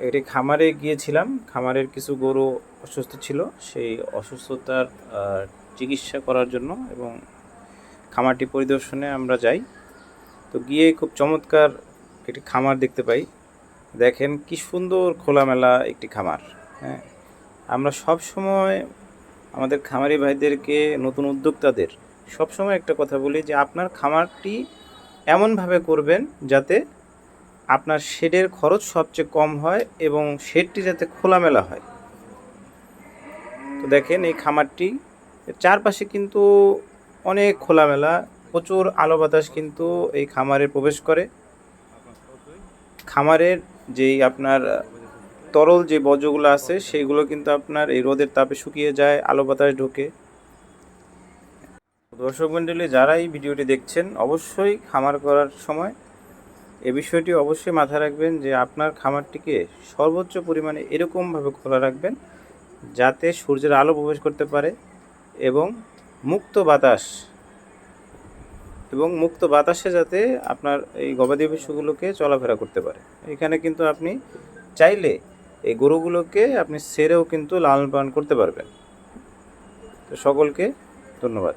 একটি খামারে গিয়েছিলাম। খামারের কিছু গরু অসুস্থ ছিল। সেই অসুস্থতার চিকিৎসা করার জন্য এবং খামারটি পরিদর্শনে আমরা যাই। তো গিয়ে খুব চমৎকার একটি খামার দেখতে পাই। দেখেন কি সুন্দর খোলামেলা একটি খামার। হ্যাঁ আমরা সব সময় আমাদের খামারি ভাইদেরকে, নতুন উদ্যোক্তাদের সব সময় একটা কথা বলি যে আপনার খামারটি এমনভাবে করবেন যাতে আপনার শেডের খরচ সবচেয়ে কম হয় এবং শেডটি যাতে খোলামেলা হয়। তো দেখেন এই খামারটি চারপাশে কিন্তু অনেক খোলামেলা, প্রচুর আলো বাতাস কিন্তু এই খামারে প্রবেশ করে। খামারের যেই আপনার, তরল যে বর্জ্যগুলো আছে সেইগুলো কিন্তু আপনার এই রোদের তাপে শুকিয়ে যায়, আলো বাতাস ঢোকে। দর্শক মণ্ডলী, যারা এই ভিডিওটি দেখছেন, অবশ্যই খামার করার সময় এ বিষয়টি অবশ্যই মাথায় রাখবেন যে আপনার খামারটিকে সর্বোচ্চ পরিমাণে এরকমভাবে খোলা রাখবেন যাতে সূর্যের আলো প্রবেশ করতে পারে এবং মুক্ত বাতাস এবং মুক্ত বাতাসে যাতে আপনার এই গবাদি পশুগুলোকে চলাফেরা করতে পারে। এখানে কিন্তু আপনি চাইলে এই গরুগুলোকে আপনি সেরেও কিন্তু লালন পালন করতে পারবেন। তো সকলকে ধন্যবাদ।